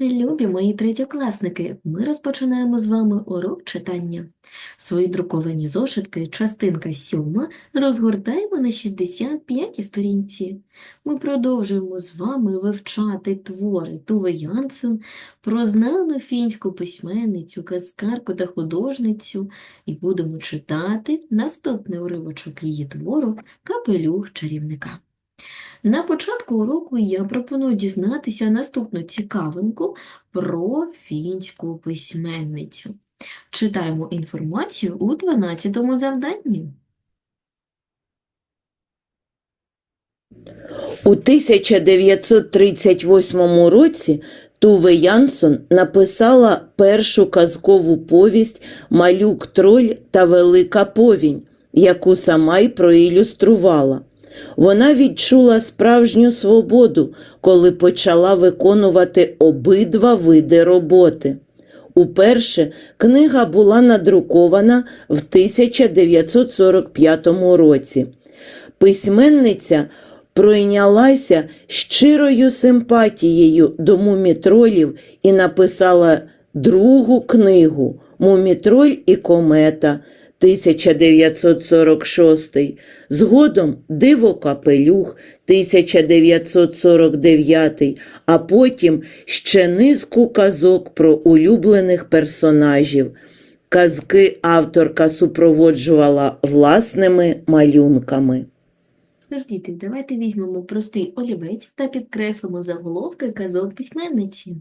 Любі мої третьокласники, ми розпочинаємо з вами урок читання. Свої друковані зошитки, частинка 7, розгортаємо на 65 сторінці. Ми продовжуємо з вами вивчати твори Туви Янсен про знану фінську письменницю, казкарку та художницю і будемо читати наступний уривочок її твору «Капелюх чарівника». На початку уроку я пропоную дізнатися наступну цікавинку про фінську письменницю. Читаємо інформацію у 12 завданні. У 1938 році Туве Янсон написала першу казкову повість Малюк троль та Велика повінь, яку сама й проілюструвала. Вона відчула справжню свободу, коли почала виконувати обидва види роботи. Уперше книга була надрукована в 1945 році. Письменниця пройнялася щирою симпатією до мумітролів і написала другу книгу Мумітроль і комета 1946, згодом Диво Капелюх 1949, а потім ще низку казок про улюблених персонажів. Казки авторка супроводжувала власними малюнками. Тож, давайте візьмемо простий олівець та підкреслимо заголовки казок письменниці.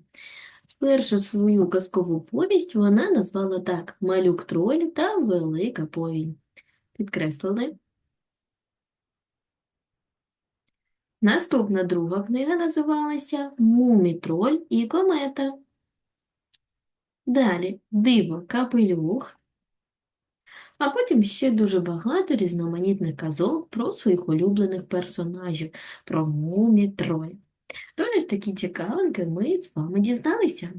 Першу свою казкову повість вона назвала так «Малюк троль та Велика повінь». Підкреслили. Наступна друга книга називалася «Мумі-троль і комета». Далі «Диво Капелюх», а потім ще дуже багато різноманітних казок про своїх улюблених персонажів, про мумі-троль. Тож такі цікавинки ми з вами дізналися.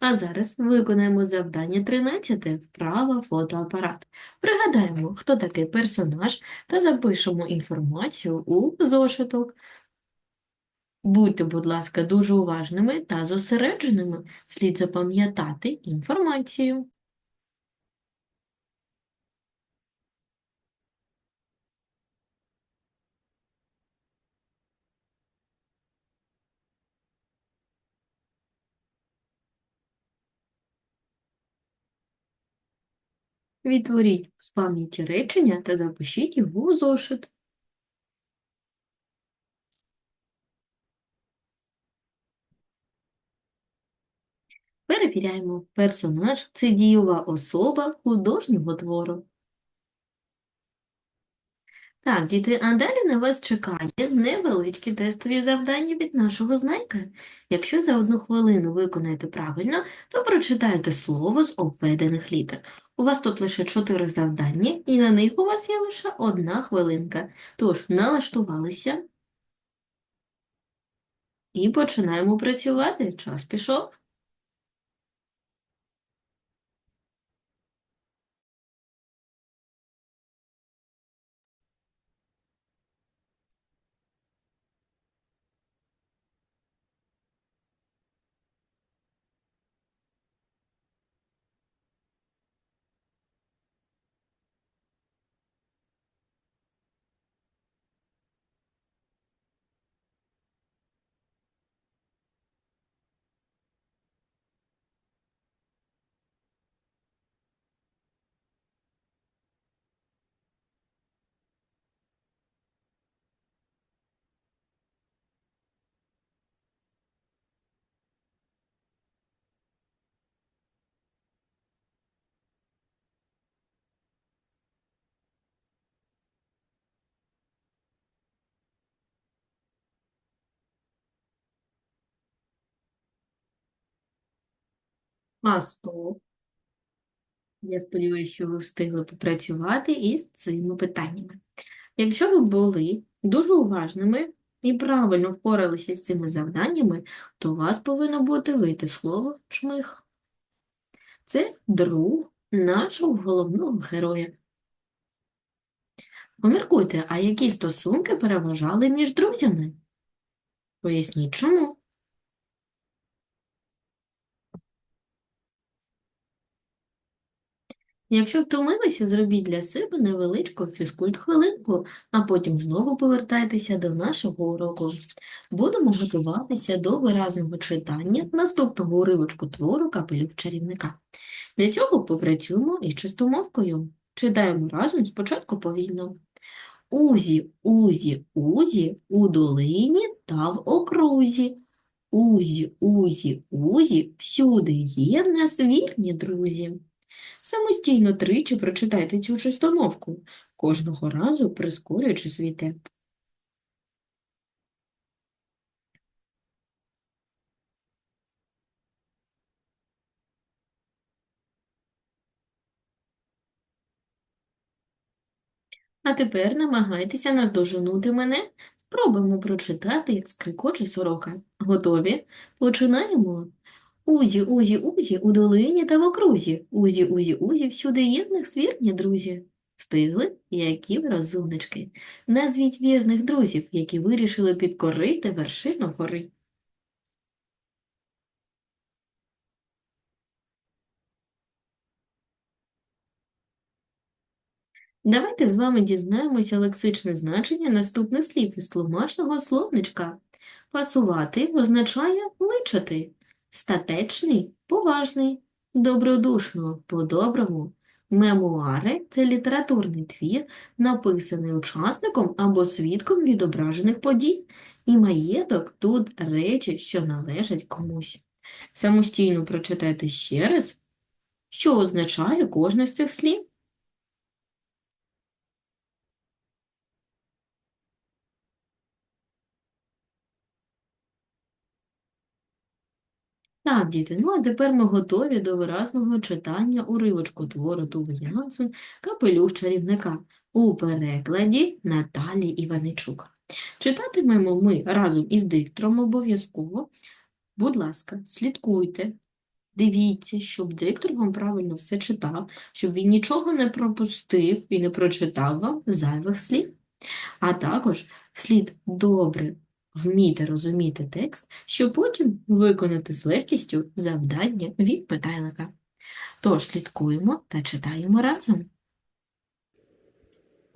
А зараз виконаємо завдання 13 вправа фотоапарат. Пригадаємо, хто такий персонаж та запишемо інформацію у зошиток. Будьте, будь ласка, дуже уважними та зосередженими. Слід запам'ятати інформацію. Відтворіть з пам'яті речення та запишіть його у зошит. Перевіряємо. Персонаж – це дієва особа художнього твору. Так, діти, а далі на вас чекає невеличкі тестові завдання від нашого знайка. Якщо за одну хвилину виконаєте правильно, то прочитаєте слово з обведених літер. У вас тут лише чотири завдання, і на них у вас є лише одна хвилинка. Тож, налаштувалися. І починаємо працювати. Час пішов. А стоп. Я сподіваюся, що ви встигли попрацювати із цими питаннями. Якщо ви були дуже уважними і правильно впоралися з цими завданнями, то у вас повинно бути вийти слово «чмих». Це друг нашого головного героя. Поміркуйте, а які стосунки переважали між друзями? Поясніть, чому. Якщо втомилися, зробіть для себе невеличку фізкульт-хвилинку, а потім знову повертайтеся до нашого уроку. Будемо готуватися до виразного читання наступного уривочку твору «Капелюх чарівника». Для цього попрацюємо із чистомовкою. Читаємо разом спочатку повільно. Узі, узі, узі, у долині та в окрузі. Узі, узі, узі, всюди є в нас вірні друзі. Самостійно тричі прочитайте цю чистомовку, кожного разу прискорюючи свій темп. А тепер намагайтеся наздоженути мене. Спробуємо прочитати, як скрикоче сорока. Готові? Починаємо. Узі, узі, узі, у долині та в окрузі. Узі, узі, узі, всюди є в них свірні друзі. Встигли? Які ви розумнички. Назвіть вірних друзів, які вирішили підкорити вершину гори. Давайте з вами дізнаємося лексичне значення наступних слів із тлумачного словничка. Пасувати означає личати, статечний – поважний, добродушно – по-доброму. Мемуари – це літературний твір, написаний учасником або свідком відображених подій. І маєток – тут речі, що належать комусь. Самостійно прочитайте ще раз, що означає кожне з цих слів. Так, діти, ну а тепер ми готові до виразного читання уривочку твору Туви Янсен «Капелюх чарівника» у перекладі Наталії Іваничук. Читатимемо ми разом із диктором обов'язково. Будь ласка, слідкуйте, дивіться, щоб диктор вам правильно все читав, щоб він нічого не пропустив і не прочитав вам зайвих слів. А також слід добре вміти розуміти текст, щоб потім виконати з легкістю завдання від питайлика. Тож слідкуємо та читаємо разом.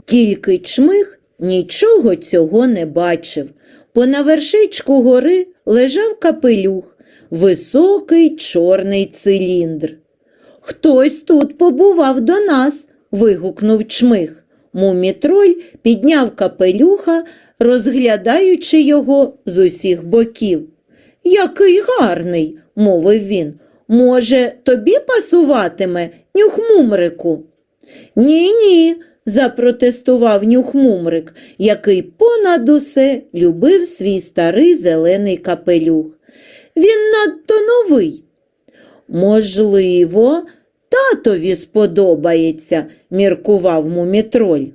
Тільки чмих нічого цього не бачив. Пона вершечку гори лежав капелюх, високий чорний циліндр. Хтось тут побував до нас, вигукнув чмих. Мумітроль підняв капелюха, розглядаючи його з усіх боків. Який гарний, мовив він. Може, тобі пасуватиме, нюхмумрику? Ні, ні, запротестував нюхмумрик, який понад усе любив свій старий зелений капелюх. Він надто новий. Можливо, татові сподобається, міркував мумітроль.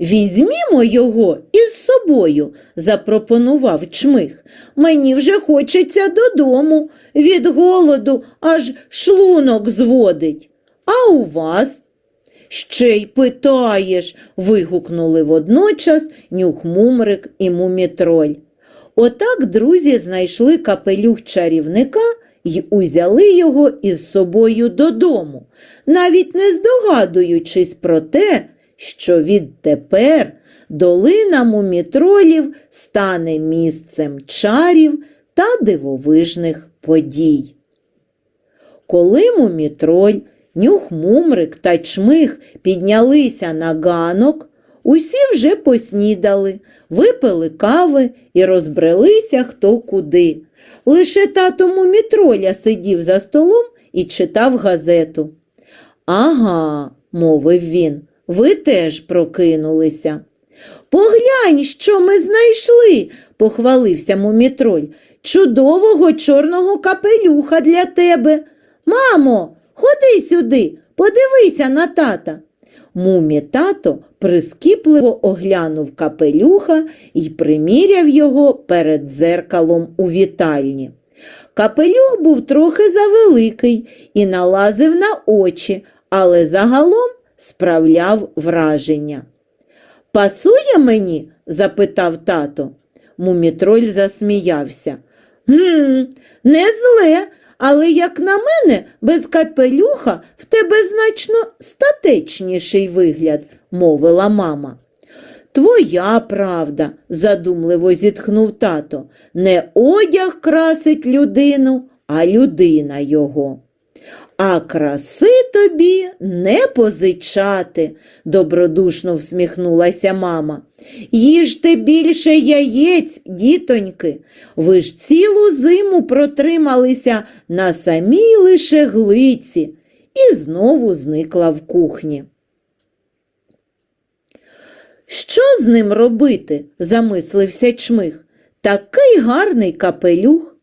Візьмімо його із собою, запропонував чмих. Мені вже хочеться додому, від голоду аж шлунок зводить. А у вас? Ще й питаєш, вигукнули водночас нюхмумрик і мумітроль. Отак друзі знайшли капелюх чарівника й узяли його із собою додому, навіть не здогадуючись про те, що відтепер долина мумітролів стане місцем чарів та дивовижних подій. Коли мумітроль, нюхмумрик та чмих піднялися на ганок, усі вже поснідали, випили кави і розбрелися хто куди. Лише тато мумітроля сидів за столом і читав газету. Ага, мовив він, ви теж прокинулися. Поглянь, що ми знайшли, похвалився мумітроль. Чудового чорного капелюха для тебе. Мамо, ходи сюди, подивися на тата. Мумі тато прискіпливо оглянув капелюха і приміряв його перед дзеркалом у вітальні. Капелюх був трохи завеликий і налазив на очі, але загалом справляв враження. Пасує мені? запитав тато. Мумітроль засміявся. Гм, не зле, але, як на мене, без капелюха в тебе значно статечніший вигляд, мовила мама. Твоя правда, задумливо зітхнув тато. Не одяг красить людину, а людина його. А краси тобі не позичати, добродушно всміхнулася мама. Їжте більше яєць, дітоньки. Ви ж цілу зиму протрималися на самій лише глиці і знову зникла в кухні. Що з ним робити? замислився чмих. Такий гарний капелюх.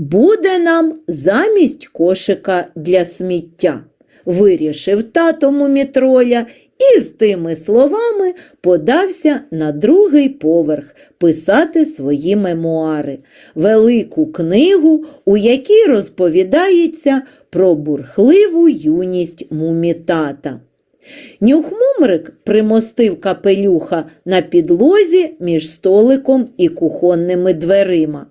Буде нам замість кошика для сміття, вирішив тато мумітроля і з тими словами подався на другий поверх писати свої мемуари, велику книгу, у якій розповідається про бурхливу юність мумітата. Нюхмумрик примостив капелюха на підлозі між столиком і кухонними дверима.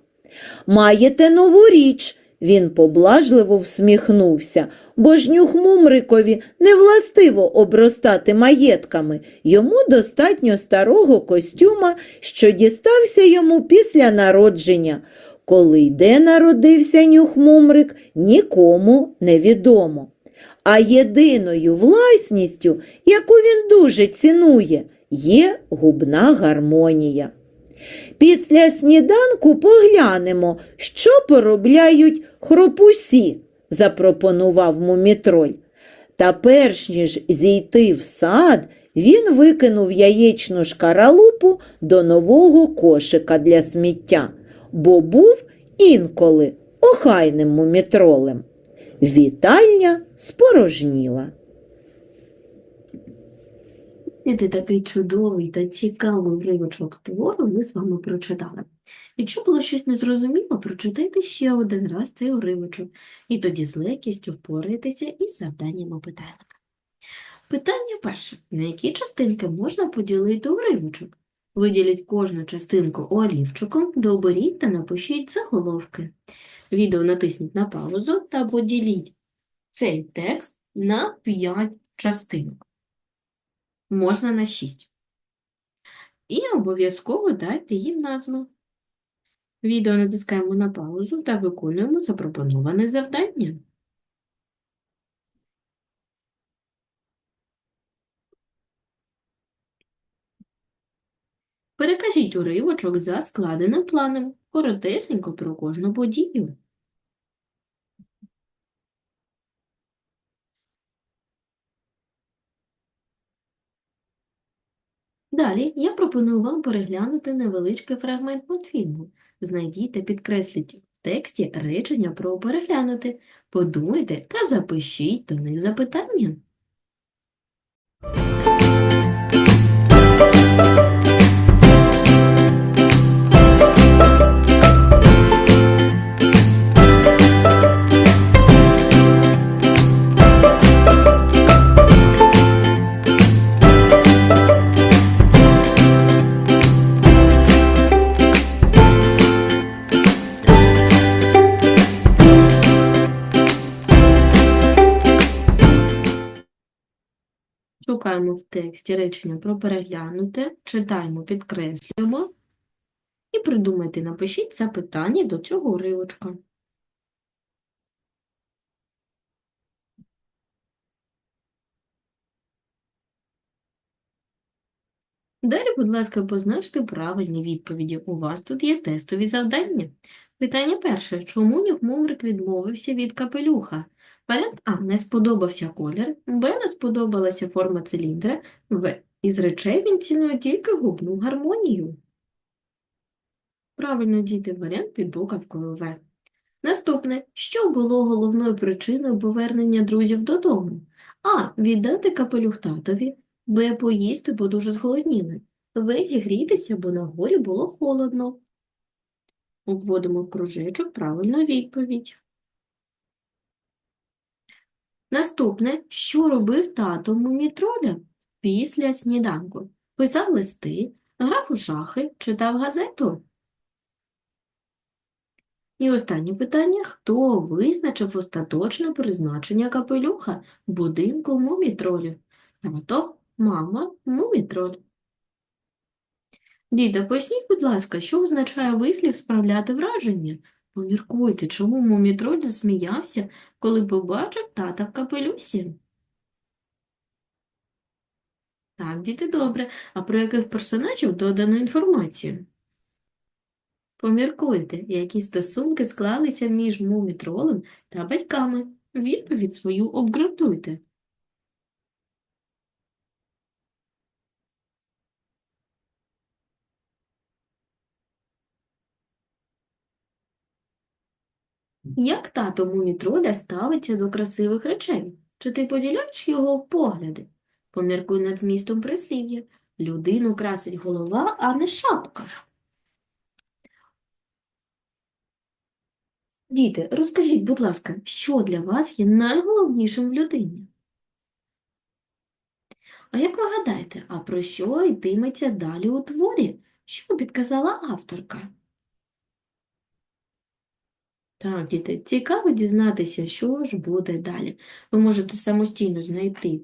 Маєте нову річ, він поблажливо всміхнувся, бо ж нюхмумрикові не властиво обростати маєтками. Йому достатньо старого костюма, що дістався йому після народження. Коли й де народився нюхмумрик, нікому невідомо. А єдиною власністю, яку він дуже цінує, є губна гармонія. Після сніданку поглянемо, що поробляють хропусі, запропонував мумітроль. Та перш ніж зійти в сад, він викинув яєчну шкаралупу до нового кошика для сміття, бо був інколи охайним мумітролем. Вітальня спорожніла. Діти, такий чудовий та цікавий уривочок твору ми з вами прочитали. Якщо було щось незрозуміло, прочитайте ще один раз цей уривочок, і тоді з легкістю впораєтеся із завданнями питальника. Питання перше. На які частинки можна поділити уривочок? Виділіть кожну частинку олівчиком, дооберіть та напишіть заголовки. Відео натисніть на паузу та поділіть цей текст на 5 частинок можна на 6. І обов'язково дайте їм назву. Відео натискаємо на паузу та виконуємо запропоноване завдання. Перекажіть уривочок за складеним планом, коротесенько про кожну подію. Далі я пропоную вам переглянути невеличкий фрагмент мультфільму. Знайдіть та підкресліть в тексті речення про переглянути. Подумайте та запишіть до них запитання. Шукаємо в тексті речення про переглянути, читаємо, підкреслюємо і придумайте, напишіть запитання до цього уривочка. Далі, будь ласка, позначте правильні відповіді. У вас тут є тестові завдання. Питання перше. Чому Нюхмумрик відмовився від капелюха? Варіант А. Не сподобався колір. Б. Не сподобалася форма циліндра. В. Із речей він цінує тільки губну гармонію. Правильно, діти, варіант під буковкою В. Наступне. Що було головною причиною повернення друзів додому? А. Віддати капелюх татові. Б. Поїсти, бо дуже зголодніли. В. Зігрітися, бо на горі було холодно. Обводимо в кружечок правильну відповідь. Наступне, що робив тато мумітроля після сніданку? Писав листи, грав у шахи, читав газету. І останнє питання. Хто визначив остаточне призначення капелюха будинку мумітролів? Тато, мама, мумітроль. Діда, поясніть, будь ласка, що означає вислів справляти враження? Поміркуйте, чому мумітроль засміявся, коли побачив тата в капелюсі? Так, діти, добре. А про яких персонажів додано інформацію? Поміркуйте, які стосунки склалися між мумітролем та батьками. Відповідь свою обґрунтуйте. Як тато мумітроля ставиться до красивих речей? Чи ти поділяєш його погляди? Поміркуй над змістом прислів'я. Людину красить голова, а не шапка. Діти, розкажіть, будь ласка, що для вас є найголовнішим в людині? А як ви гадаєте, а про що йтиметься далі у творі? Що підказала авторка? Так, діти, цікаво дізнатися, що ж буде далі. Ви можете самостійно знайти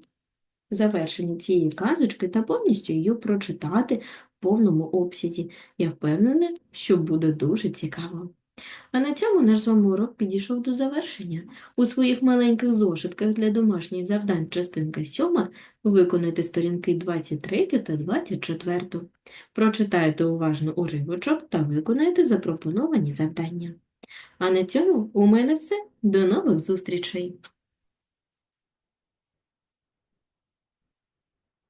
завершення цієї казочки та повністю її прочитати в повному обсязі. Я впевнена, що буде дуже цікаво. А на цьому наш з вами урок підійшов до завершення. У своїх маленьких зошитках для домашніх завдань частинка 7 виконайте сторінки 23 та 24. Прочитайте уважно уривочок та виконайте запропоновані завдання. А на цьому у мене все. До нових зустрічей!